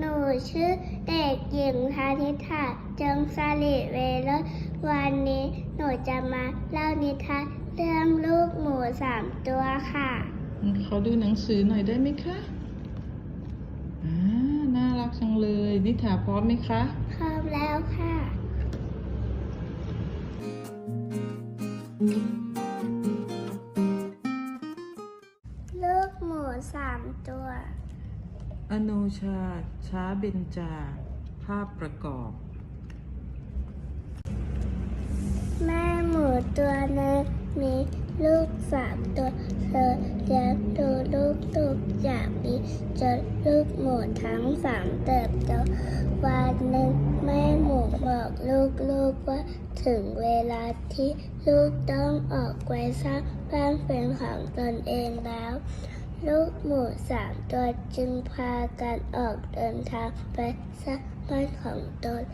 ชื่อเด็กหญิงธนิธาจึงสลิเวเลศวันนี้หนูจะมาเล่านิทานเรื่องลูกหมูสามตัวค่ะ ขอดูหนังสือหน่อยได้ไหมคะอ่าน่ารักจังเลย นิถาพร้อมไหมคะ พร้อมแล้วค่ะ ลูกหมูสามตัว อโนชา ช้าเบญจา ภาพประกอบ แม่หมูตัวหนึงมีลูกสามตัวเธอเลี้ยงดูลูกตุกอย่างดีจนลูกหมูทั้งสามเติบโตวันหนึ่งแม่หมูบอกลูกๆว่าถึงเวลาที่ลูกต้องออกไปสร้างบ้านเป็นของตนเองแล้ว ลูกหมูสามตัวจึงพากันออกเดินทางไปสร้างบ้านของตน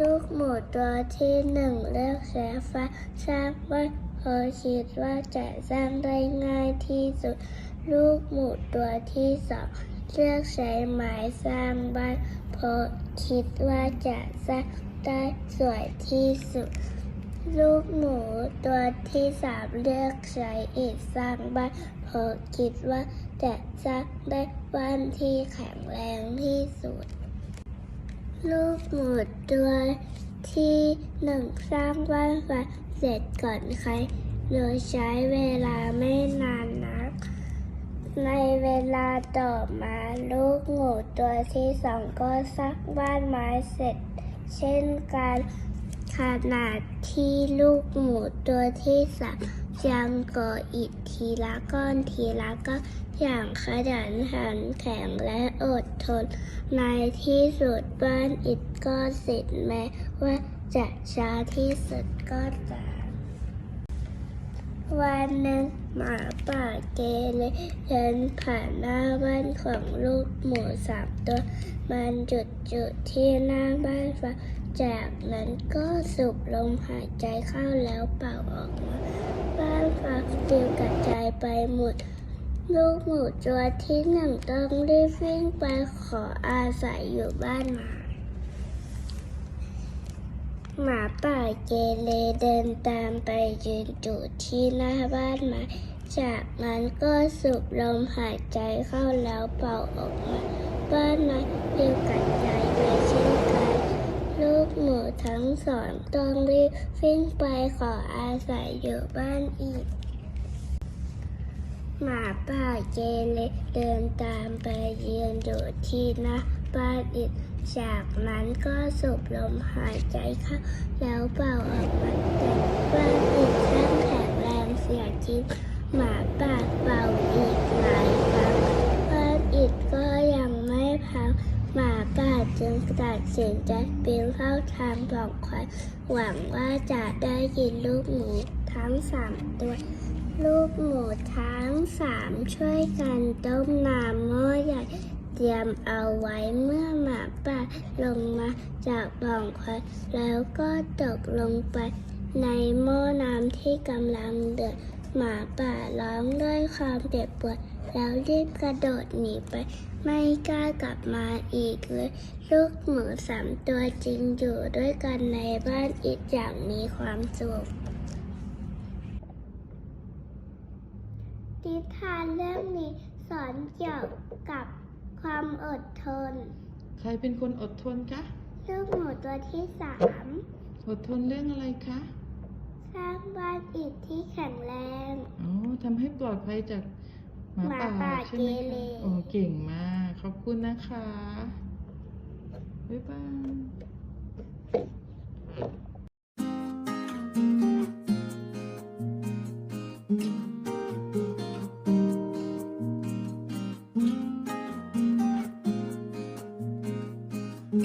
ลูกหมูตัวที่หนึ่งเลือกใช้ฟ้าสร้างบ้าเพราคิดว่าจะสร้างได้ง่ายที่สุด ลูกหมูตัวที่สองเลือกใช้ไม้สร้างบ้านเพราะคิดว่าจะสร้างได้สวยที่สุด ลูกหมูตัวที่สามเลือกใช้อิฐสร้างบ้าน เพราะคิดว่าจะสร้างได้บ้านที่แข็งแรงที่สุด ลูกหมูตัวที่หนึ่งสร้างบ้านไฟเสร็จก่อนใคร โดยใช้เวลาไม่นานนัก ในเวลาต่อมาลูกหมูตัวที่สองก็สร้างบ้านไม้เสร็จ เช่นกันขนาดที่ลูกหมูตัวที่สาม ยังก่ออิฐทีละก้อนทีละก้อนอย่างขยันขันแข็งและอดทน ในที่สุดบ้านอิฐก็เสร็จแม้ว่าจะช้าที่สุดก็ตามวันหนึ่งหมาป่าเกเรเดินผ่านหน้าบ้านของลูกหมูสามตัว มันจุดจุดที่หน้าบ้านฟ้าจากนั้นก็สูบลมหายใจเข้าแล้วเป่าออกมา ปลิวกระจายไปหมด ลูกหมูตัวที่หนึ่งต้องรีบวิ่งไปขออาศัยอยู่บ้านหมา หมาป่าเกเรเดินตามไปยืนอยู่ที่หน้าบ้านหมา จากนั้นก็สูบลมหายใจเข้าแล้วเป่าออกมา บ้านไม้ปลิวกระจายไปเช่นกันลูกหมูทั้งสองต้องรีบวิ่งไปขออาศัยอยู่บ้านอีก หมาป่าเกเรเดินตามไปยืนอยู่ที่หน้าบ้านอีกจากนั้นก็สูบลมหายใจเข้าแล้วเป่าออกมาแต่บ้านอีกช่างแข็งแรงเสียจริงหมาป่าเป่าอีกหลายครั้งบ้านอิฐก็ยังไม่พังหมาป่าจึงตัดสินใจปีนเข้าทางปล่องควันหวังว่าจะได้กินลูกหมูทั้งสามตัว ลูกหมูทั้งสามช่วยกันต้มน้ำหม้อใหญ่เตรียมเอาไว้เมื่อหมาป่าลงมาจากบ่องควันแล้วก็ตกลงไปในหม้อน้ำที่กำลังเดือดหมาป่าร้องด้วยความเจ็บปวด แล้วรีบกระโดดหนีไป ไม่กล้ากลับมาอีกเลย ลูกหมูสามตัวจริงอยู่ด้วยกันในบ้านอีกอย่างมีความสุข นิทานเรื่องนี้สอนเกี่ยวกับความอดทน ใครเป็นคนอดทนคะลูกหมูตัวที่สามอดทนเรื่องอะไรคะ สร้างบ้านอิฐที่แข็งแรง อ๋อทำให้ปลอดภัยจากหมาหมาป่าป่าใช่ไหมเกเร คะโอ้เก่งมาก ขอบคุณนะคะ บ๊ายบาย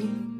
you.